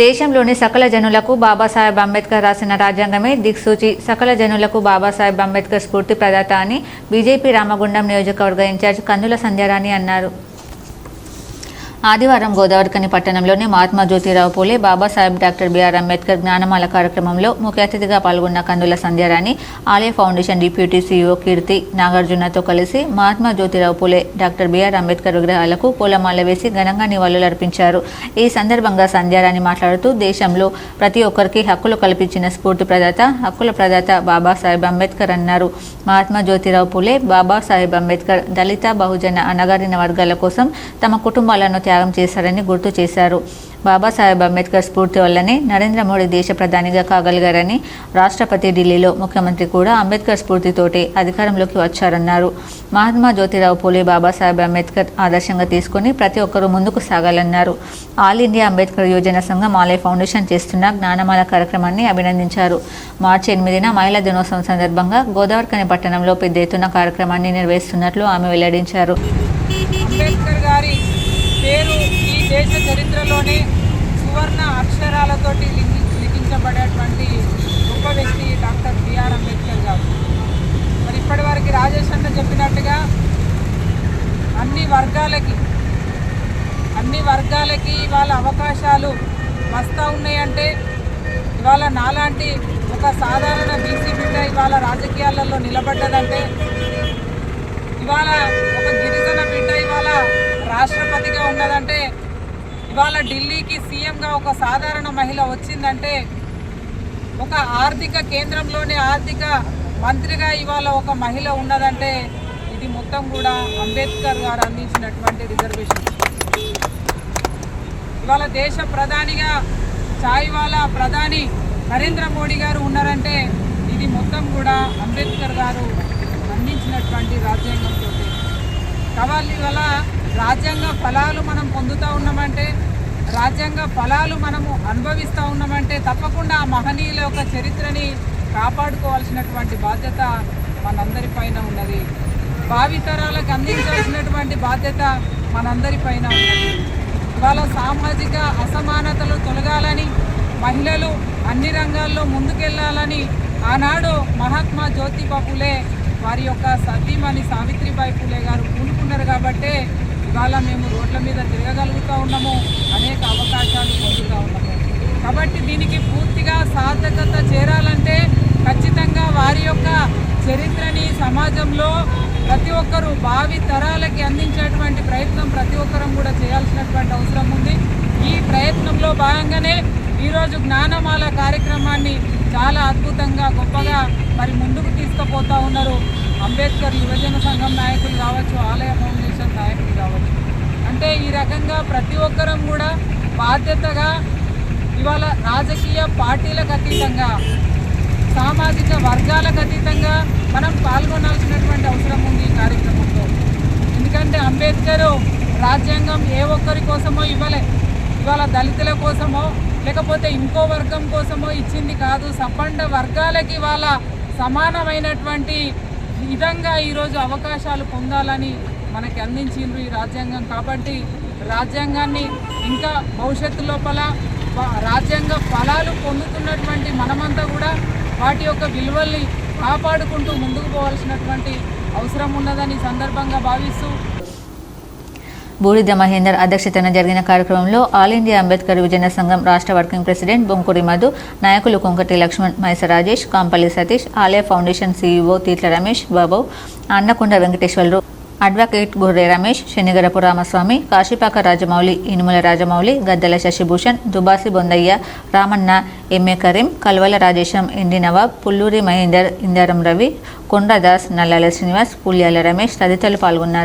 దేశంలోని సకల జనులకు బాబాసాహెబ్ అంబేద్కర్ రాసిన రాజ్యాంగమే దిక్సూచి. సకల జనులకు బాబాసాహెబ్ అంబేద్కర్ స్ఫూర్తి ప్రదాత అని బీజేపీ రామగుండం నియోజకవర్గ ఇన్ఛార్జ్ కందుల సంధ్యారాణి అన్నారు. ఆదివారం గోదావరికని పట్టణంలోని మహాత్మా జ్యోతిరావు పూలే బాబాసాహెబ్ డాక్టర్ బిఆర్ అంబేద్కర్ జ్ఞానమాల కార్యక్రమంలో ముఖ్య అతిథిగా పాల్గొన్న Kandula Sandhyarani Alaya foundation deputy CEO Keerthi నాగార్జునతో కలిసి మహాత్మా జ్యోతిరావు పూలే డాక్టర్ బిఆర్ అంబేద్కర్ విగ్రహాలకు పూలమాల వేసి ఘనంగా నివాళులర్పించారు ఈ సందర్భంగా సంధ్యారాణి మాట్లాడుతూ దేశంలో ప్రతి ఒక్కరికి హక్కులు కల్పించిన స్ఫూర్తి ప్రదాత హక్కుల ప్రదాత బాబాసాహెబ్ అంబేద్కర్ అన్నారు. మహాత్మా జ్యోతిరావు పూలే బాబాసాహెబ్ అంబేద్కర్ దళిత బహుజన అణగారిన వర్గాల కోసం తమ కుటుంబాలను త్యాగం చేశారని గుర్తు చేశారు. బాబాసాహెబ్ అంబేద్కర్ స్ఫూర్తి వల్లనే నరేంద్ర మోడీ దేశ ప్రధానిగా కాగలిగారని రాష్ట్రపతి ఢిల్లీలో ముఖ్యమంత్రి కూడా అంబేద్కర్ స్ఫూర్తితోటే అధికారంలోకి వచ్చారన్నారు. మహాత్మా జ్యోతిరావు పూలే బాబాసాహెబ్ అంబేద్కర్ ఆదర్శంగా తీసుకుని ప్రతి ఒక్కరూ ముందుకు సాగాలన్నారు. All India Ambedkar Yojana Sangham Alaya foundation చేస్తున్న జ్ఞానమాల కార్యక్రమాన్ని అభినందించారు. మార్చి ఎనిమిదిన మహిళా దినోత్సవం సందర్భంగా గోదావరికని పట్టణంలో పెద్ద ఎత్తున కార్యక్రమాన్ని నిర్వహిస్తున్నట్లు ఆమె వెల్లడించారు. అంబేద్కర్ పేరు ఈ దేశ చరిత్రలోనే సువర్ణ అక్షరాలతోటి లిఖి- లిఖించబడేటువంటి గొప్ప వ్యక్తి డాక్టర్ బిఆర్ అంబేద్కర్ గారు. మరి ఇప్పటివరకు రాజేష్ అన్న చెప్పినట్టుగా అన్ని వర్గాలకి అన్ని వర్గాలకి ఇవాళ అవకాశాలు వస్తూ ఉన్నాయంటే ఇవాళ నాలాంటి ఒక సాధారణ బీసీ బిడ్డ ఇవాళ రాజకీయాలలో నిలబడ్డదంటే ఇవాళ ఒక గిరిజన బిడ్డ ఇవాళ రాష్ట్రపతిగా ఉన్నదంటే ఇవాళ ఢిల్లీకి సీఎంగా ఒక సాధారణ మహిళ వచ్చిందంటే ఒక ఆర్థిక కేంద్రంలోని ఆర్థిక మంత్రిగా ఇవాళ ఒక మహిళ ఉన్నదంటే ఇది మొత్తం కూడా అంబేద్కర్ గారు అందించినటువంటి రిజర్వేషన్. ఇవాళ దేశ ప్రధానిగా చాయ్వాలా ప్రధాని నరేంద్ర మోడీ గారు ఉన్నారంటే ఇది మొత్తం కూడా అంబేద్కర్ గారు అందించినటువంటి రాజ్యాంగంతో కావాలి వల్ల రాజ్యాంగ ఫలాలు మనం పొందుతూ ఉన్నామంటే రాజ్యాంగ ఫలాలు మనము అనుభవిస్తూ ఉన్నామంటే తప్పకుండా ఆ మహనీయుల యొక్క చరిత్రని కాపాడుకోవాల్సినటువంటి బాధ్యత మనందరిపైన ఉన్నది. భావితరాలకు అందించాల్సినటువంటి బాధ్యత మనందరిపైన ఉన్నది. ఇవాళ సామాజిక అసమానతలు తొలగాలని మహిళలు అన్ని రంగాల్లో ముందుకెళ్ళాలని ఆనాడు మహాత్మా జ్యోతిబా ఫులే వారి యొక్క సతీమణి సావిత్రిబాయి ఫులే గారు పూనుకున్నారు కాబట్టే ఇవాళ మేము రోడ్ల మీద తిరగగలుగుతూ ఉన్నాము అనేక అవకాశాలు పొందుతూ ఉన్నాము. కాబట్టి దీనికి పూర్తిగా సార్థకత చేరాలంటే ఖచ్చితంగా వారి యొక్క చరిత్రని సమాజంలో ప్రతి ఒక్కరూ భావి తరాలకి అందించేటువంటి ప్రయత్నం ప్రతి ఒక్కరం కూడా చేయాల్సినటువంటి అవసరం ఉంది. ఈ ప్రయత్నంలో భాగంగానే ఈరోజు జ్ఞానమాల కార్యక్రమాన్ని చాలా అద్భుతంగా గొప్పగా మరి ముందుకు తీసుకుపోతా ఉన్నారు. అంబేద్కర్ యువజన సంఘం నాయకులు కావచ్చు ఆలయ ఫౌండేషన్ నాయకులు కావచ్చు అంటే ఈ రకంగా ప్రతి ఒక్కరం కూడా బాధ్యతగా ఇవాళ రాజకీయ పార్టీలకు అతీతంగా సామాజిక వర్గాలకు అతీతంగా మనం పాల్గొనాల్సినటువంటి అవసరం ఉంది ఈ కార్యక్రమంలో. ఎందుకంటే అంబేద్కర్ రాజ్యాంగం ఏ ఒక్కరి కోసమో ఇవ్వలే. ఇవాళ దళితుల కోసమో లేకపోతే ఇంకో వర్గం కోసమో ఇచ్చింది కాదు. సపండ వర్గాలకి ఇవాళ సమానమైనటువంటి విధంగా ఈరోజు అవకాశాలు పొందాలని మనకి అందించిండ్రు ఈ రాజ్యాంగం. కాబట్టి రాజ్యాంగాన్ని ఇంకా భవిష్యత్తు లోపల రాజ్యాంగ ఫలాలు పొందుతున్నటువంటి మనమంతా కూడా వాటి యొక్క విలువల్ని కాపాడుకుంటూ ముందుకు పోవాల్సినటువంటి అవసరం ఉన్నదని సందర్భంగా భావిస్తూ బూడిద మహేందర్ అధ్యక్షతన జరిగిన కార్యక్రమంలో ఆల్ ఇండియా అంబేద్కర్ విజయన సంఘం రాష్ట్ర వర్కింగ్ ప్రెసిడెంట్ బొంకురి మధు నాయకులు Konkati Laxman Maisa Rajesh Kampalli Satish Alaya foundation CEO Theetla Ramesh Babu Annakonda Venkateswararao advocate Gurre Ramesh Shanigarapu Ramaswamy Kashipaka Rajamouli Inumula Rajamouli Gaddela Shashibhushan Dubasi Bondaiah Ramanna MA Kareem Kalvala Rajesham MD Nawab Pulluri Mahender Indaram Ravi Kondadas Nallala Srinivas Pulyala Ramesh తదితరులు పాల్గొన్నారు.